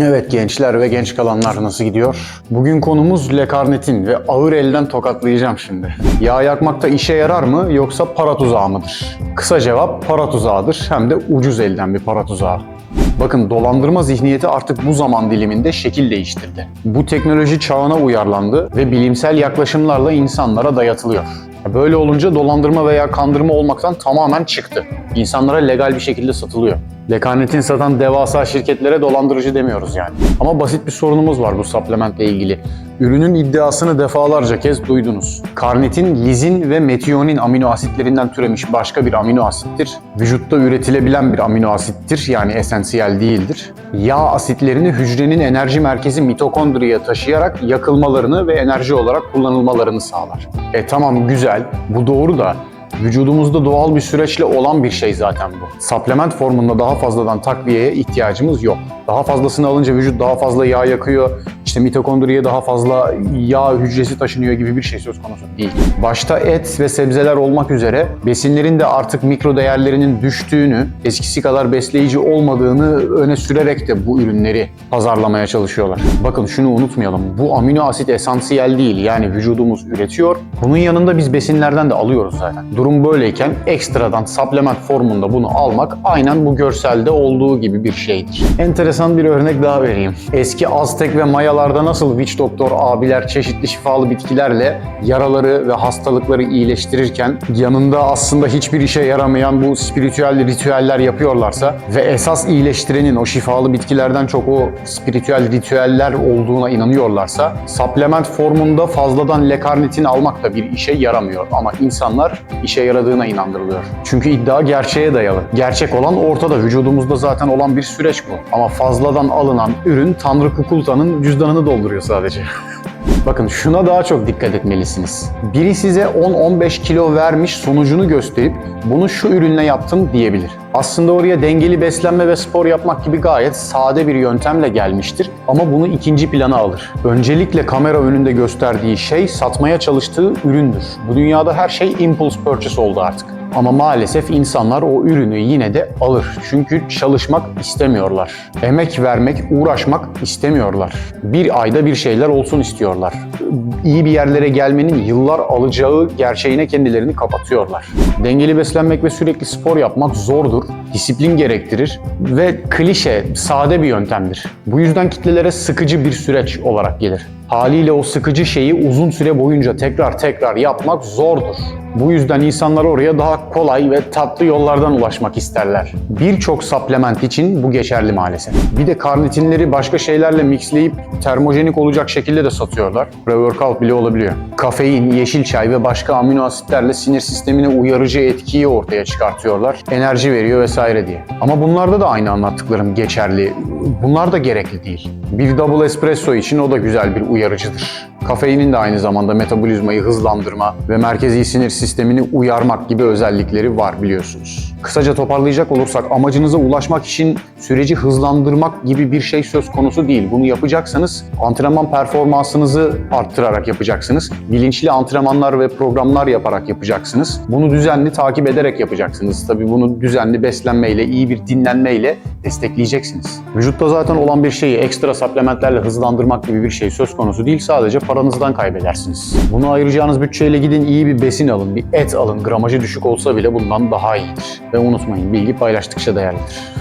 Evet gençler ve genç kalanlar nasıl gidiyor? Bugün konumuz lekarnetin ve ağır elden tokatlayacağım şimdi. Yağ yakmakta işe yarar mı yoksa para tuzağı mıdır? Kısa cevap para tuzağıdır hem de ucuz elden bir para tuzağı. Bakın dolandırma zihniyeti artık bu zaman diliminde şekil değiştirdi. Bu teknoloji çağına uyarlandı ve bilimsel yaklaşımlarla insanlara dayatılıyor. Böyle olunca dolandırma veya kandırma olmaktan tamamen çıktı. İnsanlara legal bir şekilde satılıyor. Lekanetin satan devasa şirketlere dolandırıcı demiyoruz yani. Ama basit bir sorunumuz var bu supplementle ilgili. Ürünün iddiasını defalarca kez duydunuz. Karnitin, lizin ve metionin amino asitlerinden türemiş başka bir amino asittir. Vücutta üretilebilen bir amino asittir yani esansiyel değildir. Yağ asitlerini hücrenin enerji merkezi mitokondriye taşıyarak yakılmalarını ve enerji olarak kullanılmalarını sağlar. E tamam güzel, bu doğru da Vücudumuzda doğal bir süreçle olan bir şey zaten bu. Supplement formunda daha fazladan takviyeye ihtiyacımız yok. Daha fazlasını alınca vücut daha fazla yağ yakıyor, işte mitokondriye daha fazla yağ hücresi taşınıyor gibi bir şey söz konusu değil. Başta et ve sebzeler olmak üzere besinlerin de artık mikro değerlerinin düştüğünü, eskisi kadar besleyici olmadığını öne sürerek de bu ürünleri pazarlamaya çalışıyorlar. Bakın şunu unutmayalım. Bu amino asit esansiyel değil. Yani vücudumuz üretiyor. Bunun yanında biz besinlerden de alıyoruz zaten. Durum böyleyken ekstradan supplement formunda bunu almak aynen bu görselde olduğu gibi bir şeydir. Enteresan bir örnek daha vereyim. Eski Aztek ve Mayalarda nasıl witch doktor abiler çeşitli şifalı bitkilerle yaraları ve hastalıkları iyileştirirken yanında aslında hiçbir işe yaramayan bu spiritüel ritüeller yapıyorlarsa ve esas iyileştirenin o şifalı bitkilerden çok o spiritüel ritüeller olduğuna inanıyorlarsa supplement formunda fazladan lekarnitin almak da bir işe yaramıyor ama insanlar işe yaradığına inandırılıyor. Çünkü iddia gerçeğe dayalı. Gerçek olan ortada. Vücudumuzda zaten olan bir süreç bu. Ama fazladan alınan ürün Tanrı Kukulta'nın cüzdanını dolduruyor sadece. Bakın şuna daha çok dikkat etmelisiniz. Biri size 10-15 kilo vermiş sonucunu gösterip bunu şu ürünle yaptım diyebilir. Aslında oraya dengeli beslenme ve spor yapmak gibi gayet sade bir yöntemle gelmiştir ama bunu ikinci plana alır. Öncelikle kamera önünde gösterdiği şey satmaya çalıştığı üründür. Bu dünyada her şey impulse purchase oldu artık. Ama maalesef insanlar o ürünü yine de alır. Çünkü çalışmak istemiyorlar. Emek vermek, uğraşmak istemiyorlar. Bir ayda bir şeyler olsun istiyorlar. İyi bir yerlere gelmenin yıllar alacağı gerçeğine kendilerini kapatıyorlar. Dengeli beslenmek ve sürekli spor yapmak zordur, disiplin gerektirir ve klişe, sade bir yöntemdir. Bu yüzden kitlelere sıkıcı bir süreç olarak gelir. Haliyle o sıkıcı şeyi uzun süre boyunca tekrar tekrar yapmak zordur. Bu yüzden insanlar oraya daha kolay ve tatlı yollardan ulaşmak isterler. Birçok supplement için bu geçerli maalesef. Bir de karnitinleri başka şeylerle mixleyip termojenik olacak şekilde de satıyorlar. Pre-workout bile olabiliyor. Kafein, yeşil çay ve başka amino asitlerle sinir sistemine uyarıcı etkiyi ortaya çıkartıyorlar. Enerji veriyor vesaire diye. Ama bunlarda da aynı anlattıklarım geçerli. Bunlar da gerekli değil. Bir double espresso için o da güzel bir uyarıcıdır. Kafeinin de aynı zamanda metabolizmayı hızlandırma ve merkezi sinir sistemini uyarmak gibi özellikleri var biliyorsunuz. Kısaca toparlayacak olursak amacınıza ulaşmak için süreci hızlandırmak gibi bir şey söz konusu değil. Bunu yapacaksanız antrenman performansınızı arttırarak yapacaksınız. Bilinçli antrenmanlar ve programlar yaparak yapacaksınız. Bunu düzenli takip ederek yapacaksınız. Tabii bunu düzenli beslenmeyle, iyi bir dinlenmeyle destekleyeceksiniz. Vücutta zaten olan bir şeyi ekstra supplementlerle hızlandırmak gibi bir şey söz konusu değil. Sadece paranızdan kaybedersiniz. Bunu ayıracağınız bütçeyle gidin iyi bir besin alın, bir et alın. Gramajı düşük olsa bile bundan daha iyidir. Ve unutmayın bilgi paylaştıkça değerlidir.